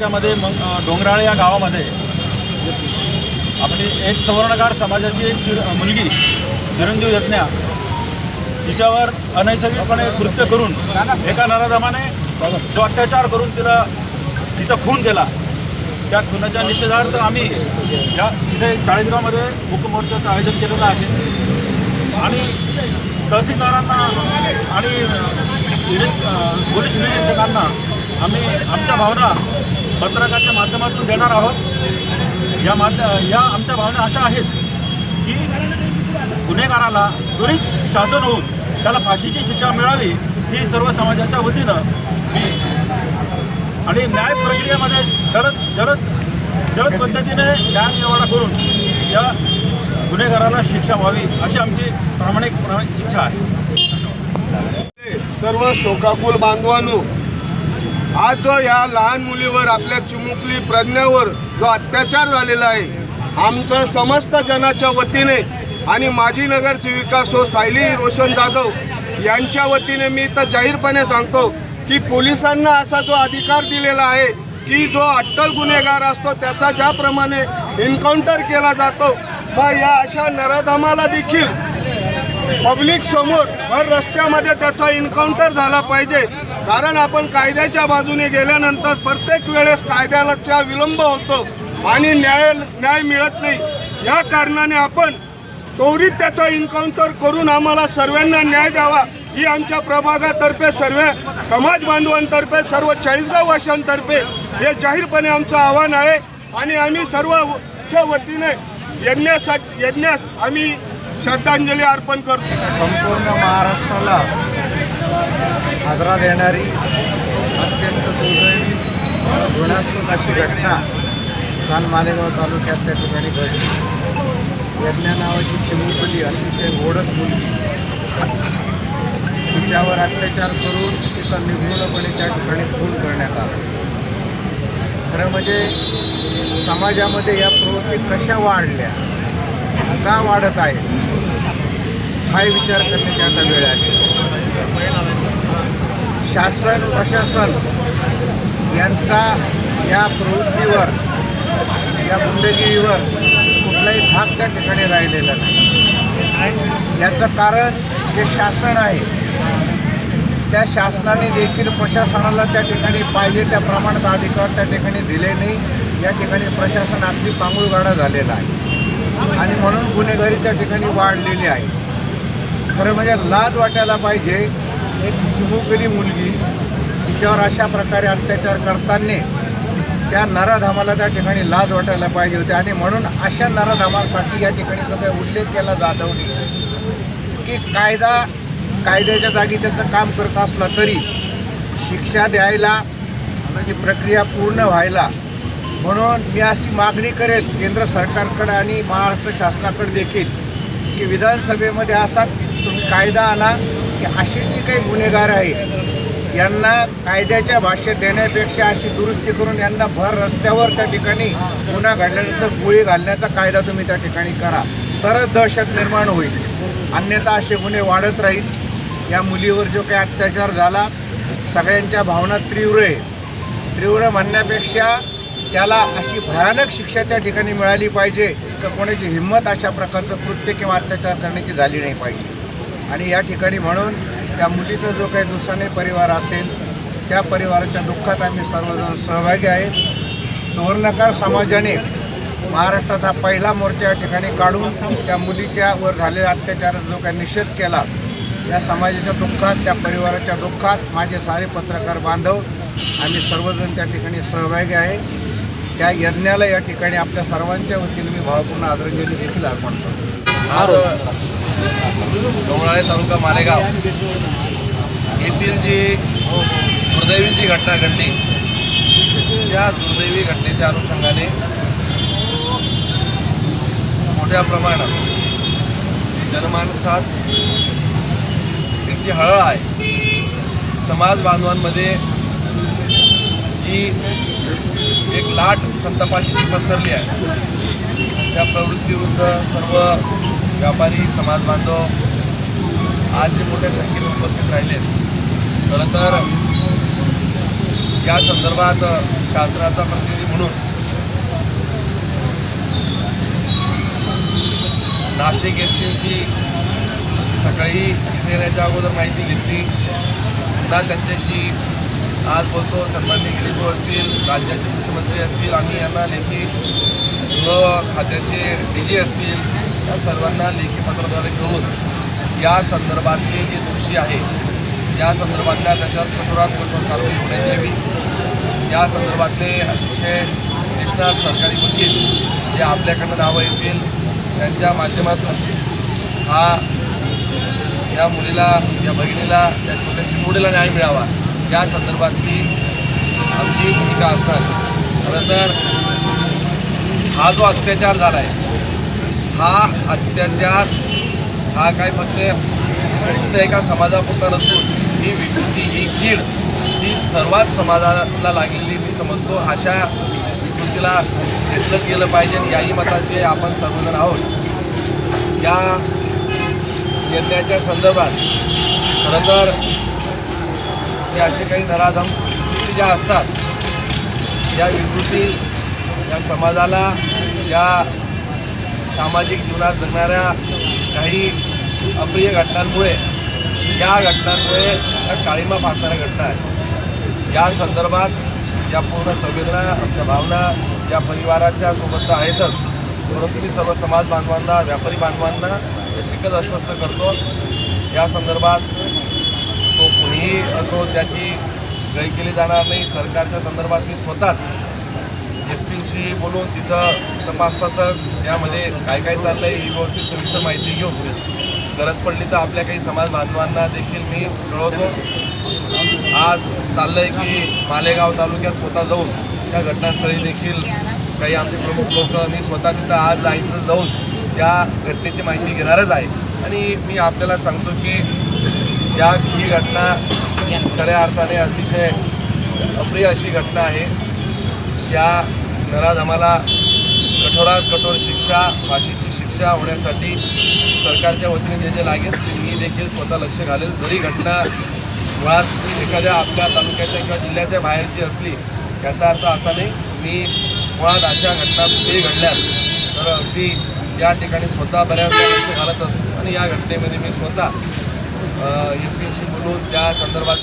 त्यामध्ये मग डोंगराळे या गावामध्ये आपली एक सवर्णकार समाजाची एक चिर मुलगी चिरंजीव यज्ञा तिच्यावर अनैसर्गिकपणे कृत्य करून एका नराधमाने जो अत्याचार करून तिला तिचा खून केला त्या खुनाच्या निषेधार्थ आम्ही या इथे चाळीसगावमध्ये मूकमोर्चाचं आयोजन केलेलं आहे. आणि तहसीलदारांना आणि पोलीस निरीक्षकांना आम्ही आमच्या भावना पत्रकाच्या माध्यमातून देणार आहोत. या माध्य या आमच्या भावना अशा आहेत की गुन्हेगाराला त्वरित शासन होऊन त्याला फाशीची शिक्षा मिळावी ही सर्व समाजाच्या वतीनं मी आणि न्याय प्रक्रियेमध्ये जलद जलद जलद पद्धतीने न्याय निवाडा करून या गुन्हेगाराला शिक्षा व्हावी अशी आमची प्रामाणिक प्रामाणिक इच्छा आहे. सर्व शोकाकुल बांधवांनो आज जो या लहान मुलीवर आपल्या चिमुकली प्रज्ञावर जो अत्याचार झालेला आहे आमचं समस्त जनाच्या वतीने आणि माजी नगरसेविका सो सायली रोशन जाधव यांच्या वतीने मी तर जाहीरपणे सांगतो की पोलिसांना असा जो अधिकार दिलेला आहे की जो अट्टल गुन्हेगार असतो त्याचा ज्याप्रमाणे एन्काउंटर केला जातो मग या अशा नराधमाला देखील पब्लिक समोर भर रस्त्यामध्ये त्याचा एन्काउंटर झाला पाहिजे. कारण आपण कायद्याच्या बाजूने गेल्यानंतर प्रत्येक वेळेस कायद्याला विलंब होतो आणि न्याय न्याय मिळत नाही. या कारणाने आपण त्वरित त्याचा इन्काउंटर करून आम्हाला सर्वांना न्याय द्यावा. ही आमच्या प्रभागातर्फे सर्व समाज बांधवांतर्फे सर्व चाळीसगाव वाशांतर्फे हे जाहीरपणे आमचं आव्हान आहे. आणि आम्ही सर्वच्या वतीने यज्ञासाठी यज्ञास आम्ही श्रद्धांजली अर्पण करतो. संपूर्ण महाराष्ट्राला हादरा देणारी अत्यंत दुर्दैवी गुणास्पद अशी घटना काल मालेगाव तालुक्यात त्या ठिकाणी घडली. यज्ञा नावाची चिमुकली अतिशय गोडस मुलगी तिच्यावर अत्याचार करून तिचा निर्मूलपणे त्या ठिकाणी खून करण्यात आला. खरं म्हणजे समाजामध्ये या प्रवृत्ती कशा वाढल्या का वाढत आहेत हाही विचार करण्याची आता वेळ आली. शासन प्रशासन यांचा या प्रवृत्तीवर या गुंडगिरीवर कुठलाही भाग त्या ठिकाणी राहिलेला नाही. याचं कारण जे शासन आहे त्या शासनाने देखील प्रशासनाला त्या ठिकाणी पाहिजे त्या प्रमाणात अधिकार त्या ठिकाणी दिले नाही. या ठिकाणी प्रशासन अगदी पांगुळगाडा झालेला आहे. आणि म्हणून गुन्हेगारी त्या ठिकाणी वाढलेली आहे. खरं म्हणजे लाज वाटायला पाहिजे एक चिमुकली मुलगी तिच्यावर अशा प्रकारे अत्याचार करताना त्या नराधामाला त्या ठिकाणी लाज वाटायला पाहिजे होती. आणि म्हणून अशा नराधामासाठी या ठिकाणी जो काही उल्लेख केला जाधवनी की कायदा कायद्याच्या जागी त्याचं काम करत असला तरी शिक्षा द्यायला म्हणजे प्रक्रिया पूर्ण व्हायला. म्हणून मी अशी मागणी करेल केंद्र सरकारकडे आणि महाराष्ट्र शासनाकडे देखील की विधानसभेमध्ये असा तुम्ही कायदा आणा की असे जे काही गुन्हेगार आहेत यांना कायद्याच्या भाषेत देण्यापेक्षा अशी दुरुस्ती करून यांना भर रस्त्यावर त्या ठिकाणी गुन्हा घडल्यानंतर गोळी घालण्याचा कायदा तुम्ही त्या ठिकाणी करा. तरच दहशत निर्माण होईल. अन्यथा असे गुन्हे वाढत राहील. या मुलीवर जो काही अत्याचार झाला सगळ्यांच्या भावना तीव्र आहे तीव्र म्हणण्यापेक्षा त्याला अशी भयानक शिक्षा त्या ठिकाणी मिळाली पाहिजे तर कोणाची हिंमत अशा प्रकारचं कृत्य किंवा अत्याचार करण्याची झाली नाही पाहिजे. आणि या ठिकाणी म्हणून त्या मुलीचा जो काही दुसराने परिवार असेल त्या परिवाराच्या दुःखात आम्ही सर्वजण सहभागी आहेत सुवर्णकार समाजाने महाराष्ट्रात हा पहिला मोर्चा या ठिकाणी काढून त्या मुलीच्या वर झालेल्या अत्याचाराचा जो काही निषेध केला या समाजाच्या दुःखात त्या परिवाराच्या दुःखात माझे सारे पत्रकार बांधव आम्ही सर्वजण त्या ठिकाणी सहभागी आहे. त्या यज्ञाला या ठिकाणी आपल्या सर्वांच्या वतीने मी भावपूर्ण आदरांजली देखील अर्पण करतो. आज डोंगराळे तालुका मालेगाव. येथील जी दुर्दैवी जी घटना घडली त्या दुर्दैवी घटनेच्या अनुषंगाने मोठ्या प्रमाणात जनमानसात एक जी हळहळ आहे. समाज बांधवांमध्ये जी एक लाट संतापाची पसरली आहे त्या प्रवृत्तीविरुद्ध सर्व व्यापारी समाज बांधव आज जे मोठ्या संख्येने उपस्थित राहिलेत खरं तर या संदर्भात शास्त्राचा प्रतिनिधी म्हणून नाशिक एस टी सकाळी इथे येण्याच्या अगोदर माहिती घेतली. पुन्हा त्यांच्याशी आज बोलतो. सन्मान्य गिरीभाऊ असतील राज्याचे मुख्यमंत्री असतील आम्ही यांना लेखी गृह खात्याचे डी जी असतील या सर्वांना लेखी पत्राद्वारे घेऊन या संदर्भातले जे दोषी आहे या संदर्भातल्या त्याच्यावर कठोरात कठोर कारवाई होण्यात यावी या संदर्भातले अतिशय निष्णात सरकारी वकील जे आपल्याकडनं नावं येतील त्यांच्या माध्यमातून हा या मुलीला या बहिणीला या छोट्या मुलीला न्याय मिळावा या संदर्भातली आमची भूमिका असणार. खरं तर हा जो अत्याचार झाला आहे हा अत्याचार हा काय म्हणजे फक्त एका समाजापुरता नसून ही विकृती ही कीड ही सर्वात समाजाला लागलेली मी समजतो. अशा विकृतीला घेतलं गेलं पाहिजे याही मताचे आपण सर्वजण आहोत. या निर्णयाच्या संदर्भात खरं तर हे असे काही नराधम विकृती ज्या असतात या विकृती या समाजाला या सामाजिक जीवनात जगणाऱ्या काही अप्रिय घटनांमुळे या घटनांमुळे या काळीमा फासणाऱ्या घटना आहेत या संदर्भात या पूर्ण संवेदना आमच्या भावना या परिवाराच्या सोबत आहेतच परंतु मी सर्व समाज बांधवांना व्यापारी बांधवांना एकच आश्वस्त करतो. या संदर्भात तो कुणीही असो त्याची गय केली जाणार नाही. सरकारच्या संदर्भात मी स्वतःच एस पीशी बोलून तिथं तपास पथक यामध्ये काय काय चाललं आहे ही व्यवस्थित सविस्तर माहिती घेऊन गरज पडली तर आपल्या काही समाज बांधवांना देखील मी कळवतो. आज चाललं आहे की मालेगाव तालुक्यात स्वतः जाऊन त्या घटनास्थळी देखील काही आमचे प्रमुख लोक मी स्वतः तिथं आज जायचं जाऊन त्या घटनेची माहिती घेणारच आहे. आणि मी आपल्याला सांगतो की या ही घटना खऱ्या अर्थाने अतिशय अप्रिय अशी घटना आहे. या जर आज आम्हाला कठोरात कठोर शिक्षा फाशीची शिक्षा होण्यासाठी सरकारच्या वतीने जे जे लागेल. ते मी देखील स्वतः लक्ष घालेल. जरी घटना मुळात एखाद्या आपल्या तालुक्याच्या किंवा जिल्ह्याच्या बाहेरची असली याचा अर्थ असा नाही मी मुळात अशा घटना कुठेही घडल्यात. तर अगदी या ठिकाणी स्वतः बऱ्याचदा लक्ष घालत असतो आणि या घटनेमध्ये मी स्वतः एस पीशी बोलून त्या संदर्भात